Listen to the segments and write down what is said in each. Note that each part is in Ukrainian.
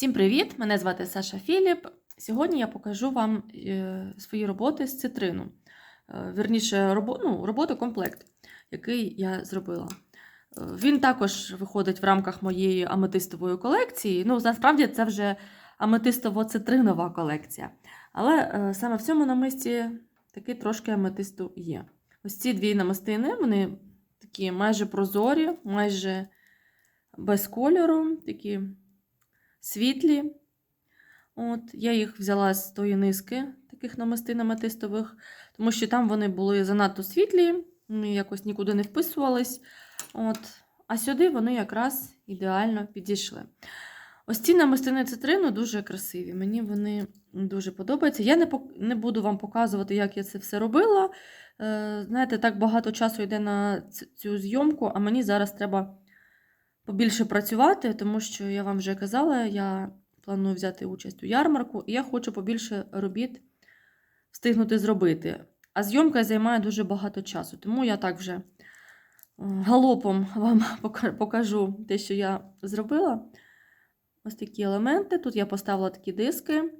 Всім привіт! Мене звати Саша Філіп. Сьогодні я покажу вам е, свої роботи з цитрину. Е, Вірніше, робо, ну, комплект, який я зробила. Е, Він також виходить в рамках моєї аметистової колекції. Ну, насправді це вже аметистово-цитринова колекція. Але саме в цьому намисті таки трошки аметисту є. Ось ці дві намистини, вони такі майже прозорі, майже без кольору, такі світлі. От, Я їх взяла з тої низки таких намистин аметистових, тому що там вони були занадто світлі, якось нікуди не вписувались. От, а сюди вони якраз ідеально підійшли. Ось ці намистини цитрину дуже красиві. Мені вони дуже подобаються. Я не не буду вам показувати, як я це все робила. Е, Знаєте, так багато часу йде на цю зйомку, а мені зараз треба побільше працювати, тому що я вам вже казала, я планую взяти участь у ярмарку, і я хочу побільше робіт встигнути зробити. А зйомка займає дуже багато часу, тому я так вже е, галопом вам покажу те, що я зробила. Ось такі елементи. Тут я поставила такі диски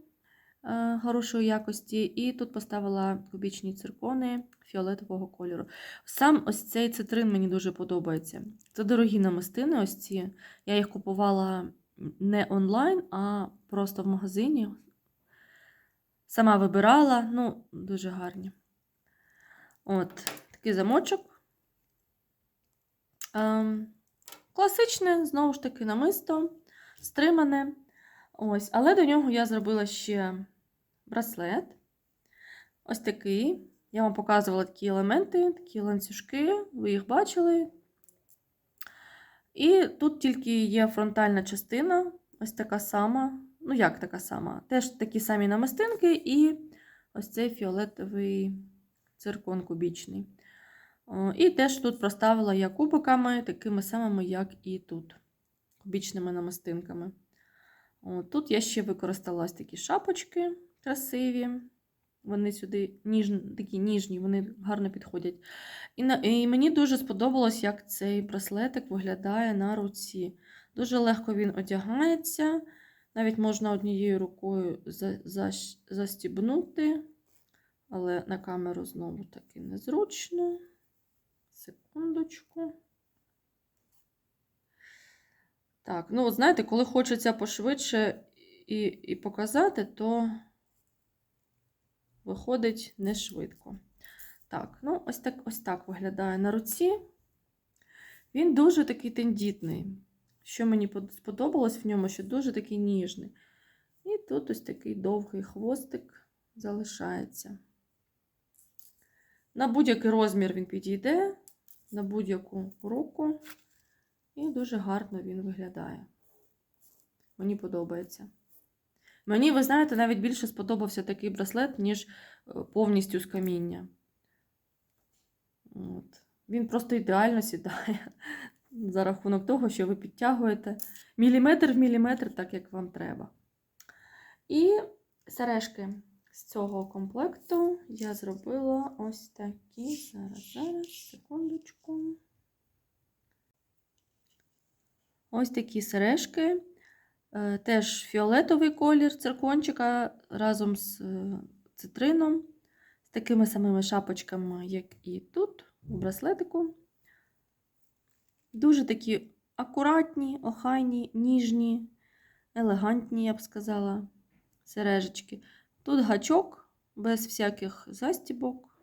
хорошої якості, і тут поставила кубічні циркони фіолетового кольору. Сам ось цей цитрин мені дуже подобається. Це дорогі намистини, ось ці. Я їх купувала не онлайн, а просто в магазині. Сама вибирала, ну, дуже гарні. От, такий замочок. Ем, класичне, знову ж таки, намисто, стримане. Ось, але до нього я зробила ще браслет. Ось такий. Я вам показувала такі елементи, такі ланцюжки, ви їх бачили. І тут тільки є фронтальна частина, ось така сама. Ну, як така сама? Теж такі самі намистинки, і ось цей фіолетовий циркон кубічний. І теж тут проставила я кубиками, такими самими, як і тут, кубічними намистинками. Тут я ще використала ось такі шапочки красиві. Вони сюди ніж, такі ніжні, вони гарно підходять. І, на, і мені дуже сподобалось, як цей браслетик виглядає на руці. Дуже легко він одягається. Навіть можна однією рукою за, за, застібнути, але на камеру знову таки незручно. Секундочку. Так, ну, от знаєте, коли хочеться пошвидше і, і показати, то виходить не швидко. Так, ну ось так ось так виглядає на руці. Він дуже такий тендітний. Що мені сподобалось в ньому, що дуже такий ніжний. І тут ось такий довгий хвостик залишається. На будь-який розмір він підійде, на будь-яку руку. І дуже гарно він виглядає. Мені подобається. Мені, ви знаєте, навіть більше сподобався такий браслет, ніж е, повністю з каміння. От. Він просто ідеально сідає за рахунок того, що ви підтягуєте міліметр в міліметр, так як вам треба. І сережки з цього комплекту я зробила ось такі. Зараз, зараз, секундочку. Ось такі сережки. Е, Теж фіолетовий колір циркончика разом з е, цитрином, з такими самими шапочками, як і тут, у браслетику. Дуже такі акуратні, охайні, ніжні, елегантні, я б сказала, сережечки. Тут гачок без всяких застібок.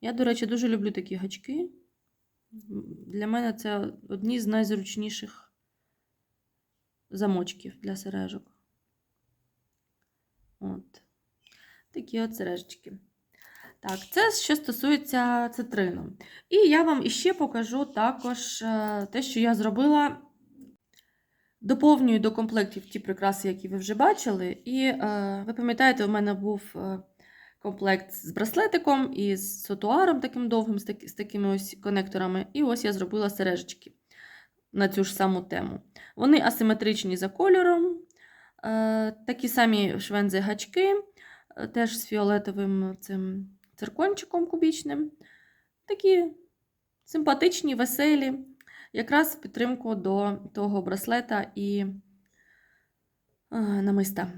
Я, до речі, дуже люблю такі гачки. Для мене це одні з найзручніших замочків для сережок. От. Такі от сережечки. Так, це що стосується цитрину. І я вам іще покажу також е, те, що я зробила. Доповнюю до комплектів ті прикраси, які ви вже бачили. І е, ви пам'ятаєте, у мене був е, комплект з браслетиком і з сотуаром таким довгим, з, такими ось конекторами. І ось я зробила сережечки на цю ж саму тему. Вони асиметричні за кольором, е, такі самі швензи-гачки, е, теж з фіолетовим цим циркончиком кубічним. Такі симпатичні, веселі, якраз в підтримку до того браслета і е, намиста.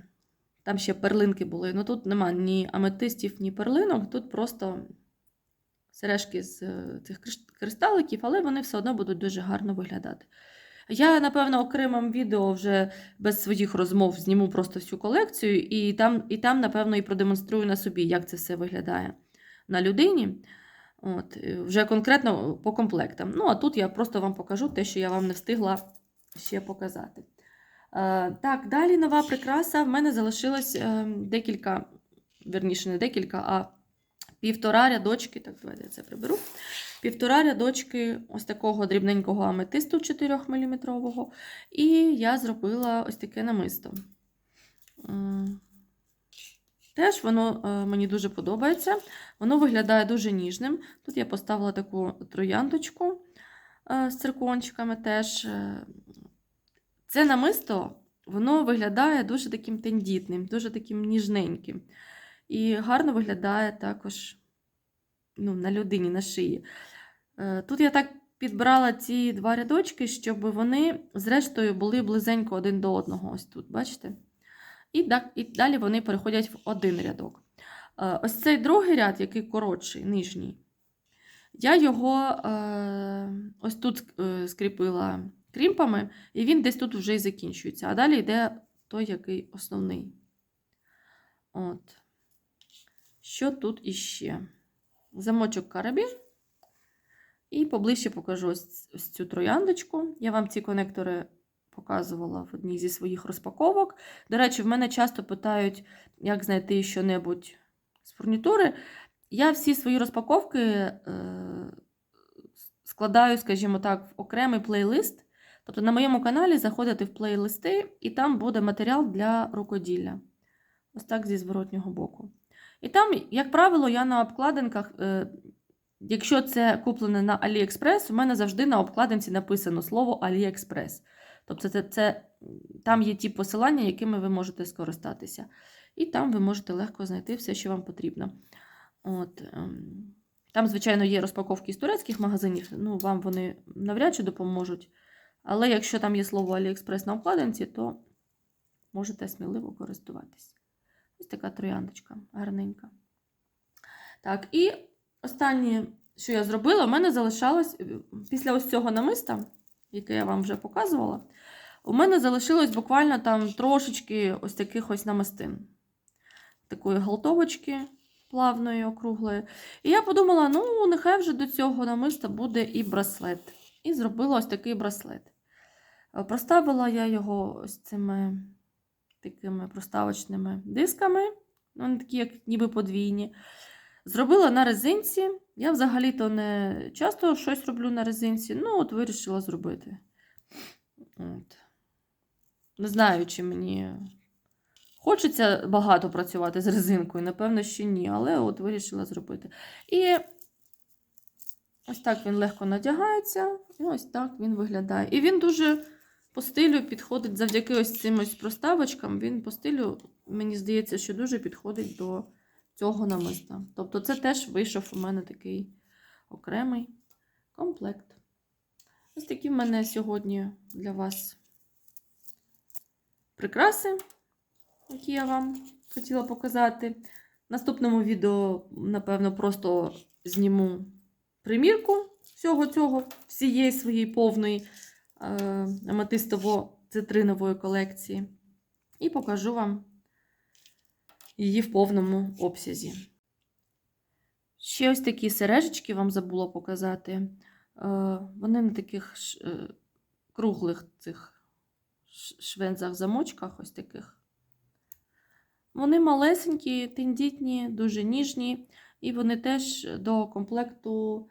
Там ще перлинки були. Ну тут нема ні аметистів, ні перлинок, тут просто сережки з е, цих кристаликів, але вони все одно будуть дуже гарно виглядати. Я, напевно, окремим відео вже без своїх розмов зніму просто всю колекцію, і там, і там, напевно, і продемонструю на собі, як це все виглядає на людині. От, е, вже конкретно по комплектам. Ну, а тут я просто вам покажу те, що я вам не встигла ще показати. Е, так, далі нова прикраса. В мене залишилось е, декілька, верніше, не декілька, а півтора рядочки. Так, давайте я це приберу. Півтора рядочки ось такого дрібненького аметисту 4 мм. І я зробила ось таке намисто. Теж воно е, мені дуже подобається. Воно виглядає дуже ніжним. Тут я поставила таку трояндочку е, з циркончиками теж. е. Це намисто воно виглядає дуже таким тендітним, дуже таким ніжненьким. І гарно виглядає також ну, на людині, на шиї. Е, Тут я так підбрала ці два рядочки, щоб вони, зрештою, були близенько один до одного. Ось тут, бачите? І, да- і далі вони переходять в один рядок. Е, Ось цей другий ряд, який коротший, нижній, я його е, ось тут скріпила крімпами, і він десь тут вже і закінчується. А далі йде той, який основний. От. Що тут іще? Замочок карабін. І поближче покажу ось, ось цю трояндочку. Я вам ці конектори показувала в одній зі своїх розпаковок. До речі, в мене часто питають, як знайти що-небудь з фурнітури. Я всі свої розпаковки е, складаю, скажімо так, в окремий плейлист. Тобто на моєму каналі заходите в плейлисти, і там буде матеріал для рукоділля. Ось так зі зворотнього боку. І там, як правило, я на обкладинках, е, якщо це куплене на AliExpress, у мене завжди на обкладинці написано слово AliExpress. Тобто це, це, там є ті посилання, якими ви можете скористатися. І там ви можете легко знайти все, що вам потрібно. От, ем, там, звичайно, є розпаковки з турецьких магазинів, ну, вам вони навряд чи допоможуть. Але якщо там є слово AliExpress на обкладинці, то можете сміливо користуватись. Ось така трояндочка гарненька. Так, і останнє, що я зробила, у мене залишалось е, після ось цього намиста, яке я вам вже показувала, у мене залишилось буквально там трошечки ось таких ось намистин. Такої галтовочки плавної, округлої. І я подумала, ну, нехай вже до цього намиста буде і браслет. І зробила ось такий браслет. Е, Проставила я його ось цими такими проставочними дисками. Вони такі, як ніби подвійні. Зробила на резинці. Я взагалі-то не часто щось роблю на резинці. Ну, от вирішила зробити. От. Не знаю, чи мені хочеться багато працювати з резинкою. Напевно, що ні, але от вирішила зробити. І ось так він легко надягається, і ось так він виглядає. І він дуже по стилю підходить завдяки ось цим ось проставочкам. Він по стилю, мені здається, що дуже підходить до цього намиста. Тобто, це теж вийшов у мене такий окремий комплект. Ось такі в мене сьогодні для вас прикраси, які я вам хотіла показати. В наступному відео, напевно, просто зніму примірку всього цього, всієї своєї повної е, аметистово-цитринової колекції. І покажу вам її в повному обсязі. Ще ось такі сережечки вам забула показати. Е, Вони на таких е, круглих цих швензах-замочках, ось таких. Вони малесенькі, тендітні, дуже ніжні, і вони теж до комплекту,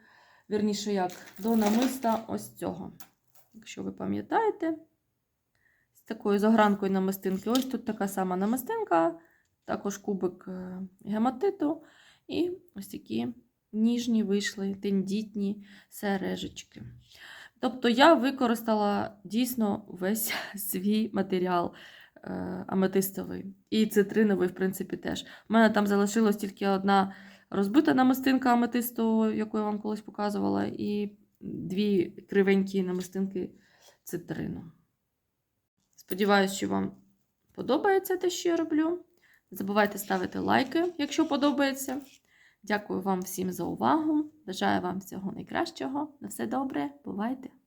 вірніше як, до намиста ось цього. Якщо ви пам'ятаєте, з такою загранкою намистинки. Ось тут така сама намистинка, також кубик е, гематиту. І ось такі ніжні вийшли, тендітні сережечки. Тобто я використала дійсно весь свій матеріал е, аметистовий і цитриновий, в принципі, теж. У мене там залишилась тільки одна розбита намистинка аметисту, яку я вам колись показувала, і дві кривенькі намистинки цитрину. Сподіваюсь, що вам подобається те, що я роблю. Не забувайте ставити лайки, якщо подобається. Дякую вам всім за увагу. Бажаю вам всього найкращого. На все добре, бувайте!